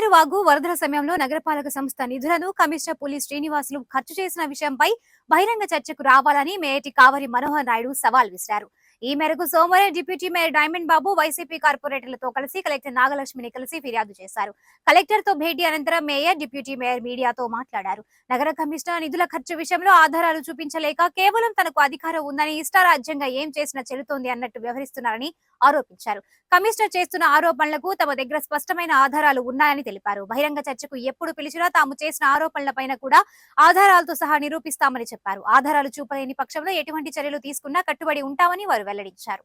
పేరువాగు వరదల సమయంలో నగరపాలక సంస్థ నిధులను కమిషనర్ పోలీస్ శ్రీనివాసులు ఖర్చు చేసిన విషయంపై బహిరంగ చర్చకు రావాలని మేయటి కావరి మనోహర్ నాయుడు సవాల్ విసిరారు. ఈ మేరకు సోమవారం deputy mayor Diamond Babu YCP కార్పొరేటర్లతో కలిసి కలెక్టర్ నాగలక్ష్మిని కలిసి ఫిర్యాదు చేశారు. కలెక్టర్తో భేటీ అనంతరం మేయర్ డిప్యూటీ మేయర్ మీడియాతో మాట్లాడారు. నగర కమిషనర్ నిధుల ఖర్చు విషయంలో ఆధారాలు చూపించలేక కేవలం తనకు అధికారం ఉందని ఇష్టారాజ్యంగా ఏం చేసినా చెల్లుతోంది అన్నట్టు వ్యవహరిస్తున్నారని ఆరోపించారు. కమిషనర్ చేస్తున్న ఆరోపణలకు తమ దగ్గర స్పష్టమైన ఆధారాలు ఉన్నాయని తెలిపారు. బహిరంగ చర్చకు ఎప్పుడు పిలిచినా తాము చేసిన ఆరోపణలపైన కూడా ఆధారాలతో సహా నిరూపిస్తామని చెప్పారు. ఆధారాలు చూపలేని పక్షంలో ఎటువంటి చర్యలు తీసుకున్నా కట్టుబడి ఉంటామని వారు వెల్లడించారు.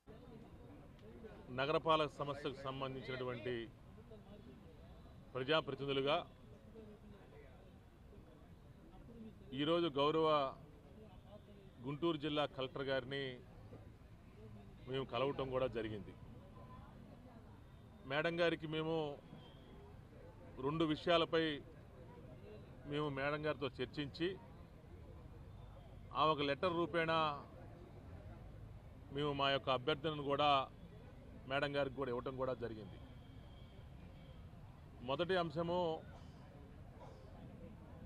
నగరపాలక సంస్థకు సంబంధించినటువంటి ప్రజాప్రతినిధులుగా ఈరోజు గౌరవ గుంటూరు జిల్లా కలెక్టర్ గారిని మేము కలవటం కూడా జరిగింది. మేడం గారికి మేము రెండు విషయాలపై మేము మేడం గారితో చర్చించి ఆమె ఒక లెటర్ రూపేణా మేము మా యొక్క అభ్యర్థనను కూడా మేడం గారికి కూడా ఇవ్వటం కూడా జరిగింది. మొదటి అంశము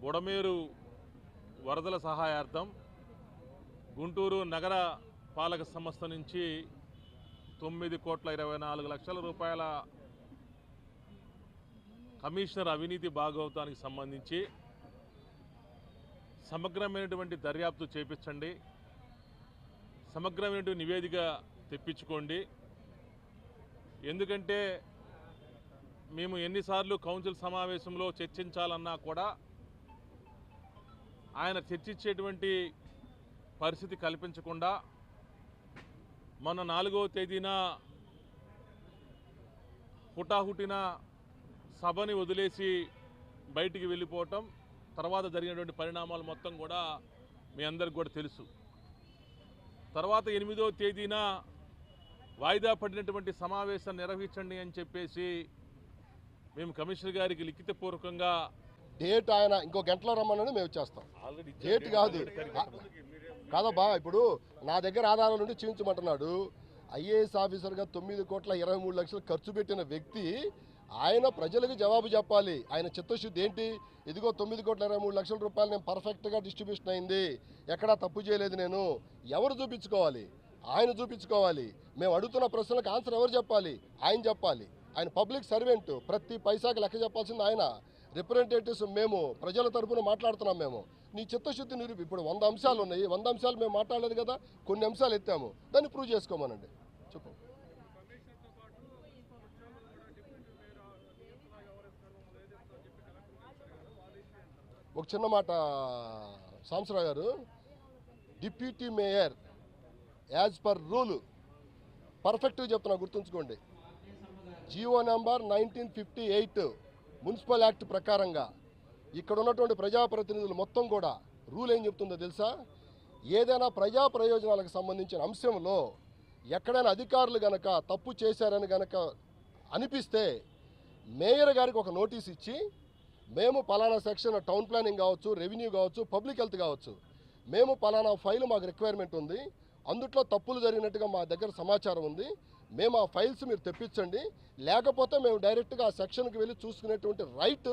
బుడమేరు వరదల సహాయార్థం గుంటూరు నగర పాలక సంస్థ నుంచి తొమ్మిది కోట్ల ఇరవై నాలుగు లక్షల రూపాయల కమిషనర్ అవినీతి భాగవతానికి సంబంధించి సమగ్రమైనటువంటి దర్యాప్తు చేపించండి. సమగ్రమైనటువంటి నివేదిక తెప్పించుకోండి. ఎందుకంటే మేము ఎన్నిసార్లు కౌన్సిల్ సమావేశంలో చర్చించాలన్నా కూడా ఆయన చర్చించేటువంటి పరిస్థితి కల్పించకుండా మొన్న నాలుగవ తేదీన హుటాహుటిన సభని వదిలేసి బయటికి వెళ్ళిపోవటం తర్వాత జరిగినటువంటి పరిణామాలు మొత్తం కూడా మీ అందరికి కూడా తెలుసు. తర్వాత ఎనిమిదో తేదీన వాయిదా పడినటువంటి సమావేశం నిర్వహించండి అని చెప్పేసి మేము కమిషనర్ గారికి లిఖితపూర్వకంగా డేట్ ఆయన ఇంకో గంటలో రమ్మని మేము ఆల్రెడీ డేట్ కాదు. కాదబ్బా ఇప్పుడు నా దగ్గర ఆధారాల నుండి చూపించమంటున్నాడు. ఐఏఎస్ ఆఫీసర్గా తొమ్మిది కోట్ల ఇరవై మూడు లక్షలు ఖర్చు పెట్టిన వ్యక్తి ఆయన ప్రజలకు జవాబు చెప్పాలి. ఆయన చిత్తశుద్ధి ఏంటి? ఇదిగో తొమ్మిది కోట్ల ఇరవై మూడు లక్షల రూపాయలు నేను పర్ఫెక్ట్గా డిస్ట్రిబ్యూషన్ అయింది. ఎక్కడా తప్పు చేయలేదు నేను. ఎవరు చూపించుకోవాలి? ఆయన చూపించుకోవాలి. మేము అడుగుతున్న ప్రశ్నలకు ఆన్సర్ ఎవరు చెప్పాలి? ఆయన చెప్పాలి. ఆయన పబ్లిక్ సర్వెంట్ ప్రతి పైసాకి లెక్క చెప్పాల్సింది ఆయన. రిప్రజెంటేటివ్స్ మేము ప్రజల తరపున మాట్లాడుతున్నాం మేము. నీ చిత్తశుద్ధి నిరూపి ఇప్పుడు వంద అంశాలు ఉన్నాయి. వంద అంశాలు మేము మాట్లాడలేదు కదా? కొన్ని అంశాలు ఎత్తాము. దాన్ని ప్రూవ్ చేసుకోమనండి. చెప్పు. ఒక చిన్న మాట సాంసరావు గారు. Deputy mayor as per rule పర్ఫెక్ట్గా చెప్తున్నా గుర్తుంచుకోండి. GO number nineteen fifty eight municipal act ప్రకారంగా ఇక్కడ ఉన్నటువంటి ప్రజాప్రతినిధులు మొత్తం కూడా రూల్ ఏం చెప్తుందో తెలుసా? ఏదైనా ప్రజా ప్రయోజనాలకు సంబంధించిన అంశంలో ఎక్కడైనా అధికారులు గనక తప్పు చేశారని గనక అనిపిస్తే మేయర్ గారికి ఒక నోటీస్ ఇచ్చి మేము పలానా సెక్షన్ టౌన్ ప్లానింగ్ కావచ్చు రెవెన్యూ కావచ్చు పబ్లిక్ హెల్త్ కావచ్చు. మేము పలానా ఫైల్ మాకు రిక్వైర్మెంట్ ఉంది. అందుట్లో తప్పులు జరిగినట్టుగా మా దగ్గర సమాచారం ఉంది. మేము ఆ ఫైల్స్ మీరు తెప్పించండి. లేకపోతే మేము డైరెక్ట్గా ఆ సెక్షన్కి వెళ్ళి చూసుకునేటువంటి రైట్